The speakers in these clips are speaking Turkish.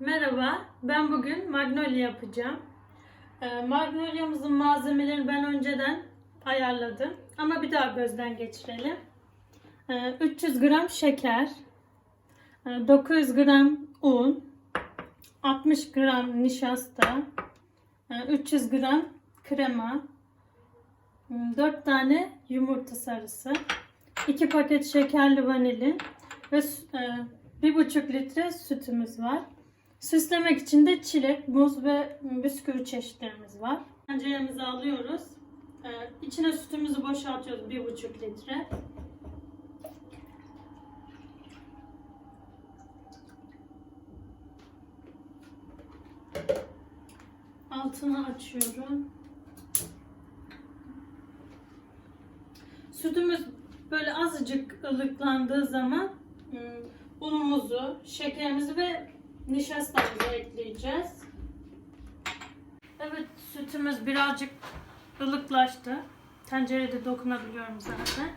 Merhaba, ben bugün magnolia yapacağım. Ee, Magnolia'mızın malzemelerini ben önceden ayarladım. Ama bir daha gözden geçirelim. Ee, 300 gram şeker, e, 900 gram un, 60 gram nişasta, e, 300 gram krema, 4 tane yumurta sarısı, 2 paket şekerli vanilin ve sü- e, 1,5 litre sütümüz var. Süslemek için de çilek, muz ve bisküvi çeşitlerimiz var. Tenceremizi alıyoruz. Ee, içine sütümüzü boşaltıyoruz 1,5 litre. Altını açıyorum. Sütümüz böyle azıcık ılıklandığı zaman ım, unumuzu, şekerimizi ve nişastamızı ekleyeceğiz. Evet sütümüz birazcık ılıklaştı. Tencerede dokunabiliyorum zaten.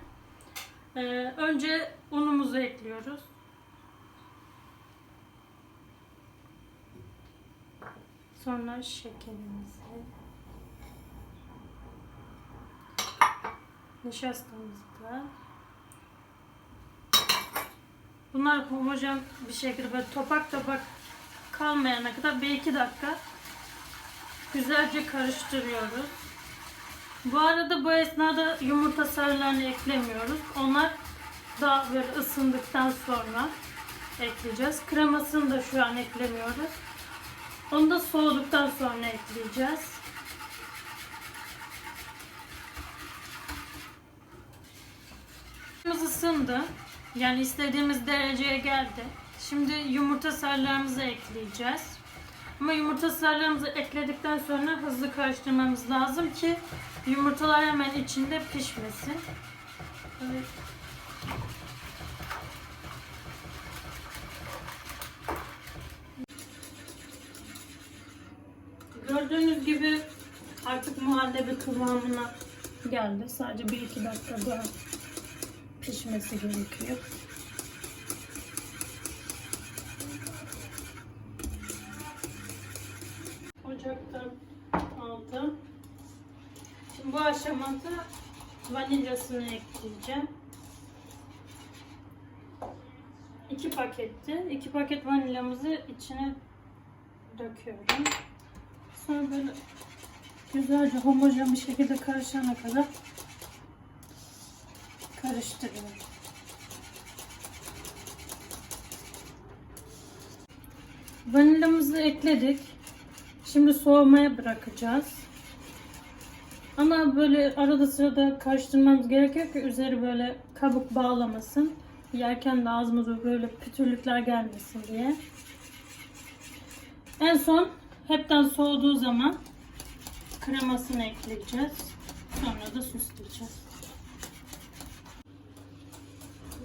Ee, önce unumuzu ekliyoruz. Sonra şekerimizi. Nişastamızı da. Bunlar homojen bir şekilde böyle topak topak kalmayana kadar bir iki dakika güzelce karıştırıyoruz. Bu arada bu esnada yumurta sarılarını eklemiyoruz. Onlar daha böyle ısındıktan sonra ekleyeceğiz. Kremasını da şu an eklemiyoruz. Onu da soğuduktan sonra ekleyeceğiz. Yumurtamız ısındı. Yani istediğimiz dereceye geldi. Şimdi yumurta sarılarımızı ekleyeceğiz. Ama yumurta sarılarımızı ekledikten sonra hızlı karıştırmamız lazım ki yumurtalar hemen içinde pişmesin. Gördüğünüz gibi artık muhallebi kıvamına geldi. Sadece bir iki dakika daha pişmesi gerekiyor. Bu aşamada vanilyasını ekleyeceğim. İki paketti. İki paket vanilyamızı içine döküyorum. Sonra böyle güzelce homojen bir şekilde karışana kadar karıştırıyorum. Vanilyamızı ekledik. Şimdi soğumaya bırakacağız. Ama böyle arada sırada karıştırmamız gerekiyor ki üzeri böyle kabuk bağlamasın. Yerken de ağzımıza böyle pütürlükler gelmesin diye. En son hepten soğuduğu zaman kremasını ekleyeceğiz. Sonra da süsleyeceğiz.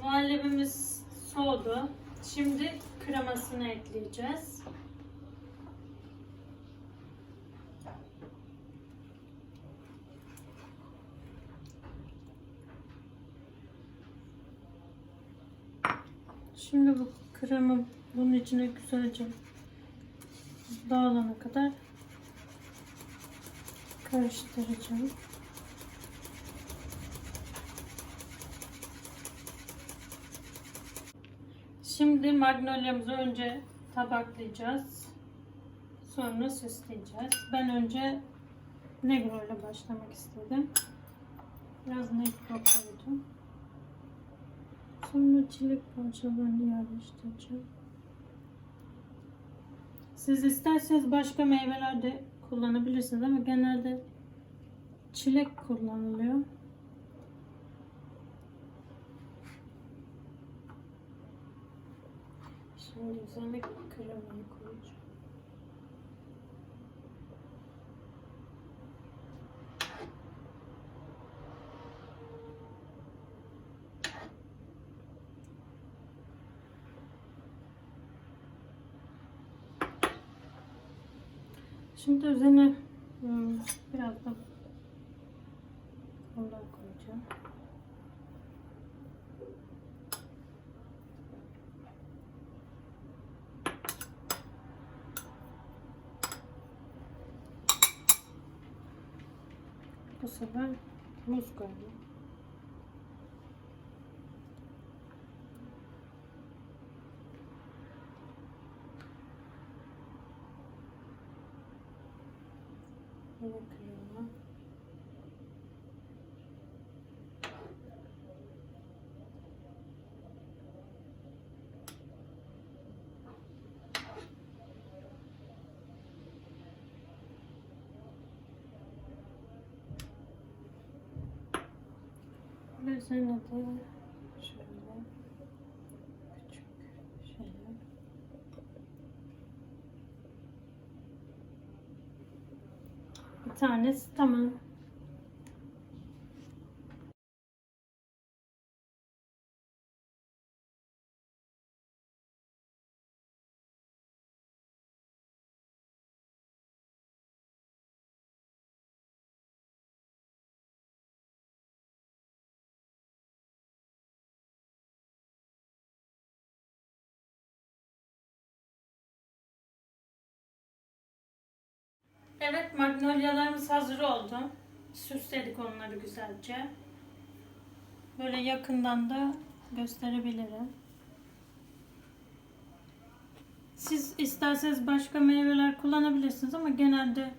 Muhallebimiz soğudu. Şimdi kremasını ekleyeceğiz. Şimdi bu krema bunun içine güzelce dağılana kadar karıştıracağım. Şimdi magnolia'mızı önce tabaklayacağız. Sonra süsleyeceğiz. Ben önce negro ile başlamak istedim. Biraz negro koydum. Sonra çilek parçalarını yerleştireceğim. Siz isterseniz başka meyveler de kullanabilirsiniz ama genelde çilek kullanılıyor. Şimdi üzerine kremayı Şimdi üzerine hmm, biraz da bundan koyacağım. Bu sefer muz koyacağım. Yine krema. Tanesi tamam. Evet magnolyalarımız hazır oldu. Süsledik onları güzelce. Böyle yakından da gösterebilirim. Siz isterseniz başka meyveler kullanabilirsiniz ama genelde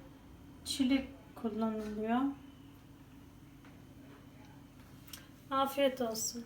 çilek kullanılıyor. Afiyet olsun.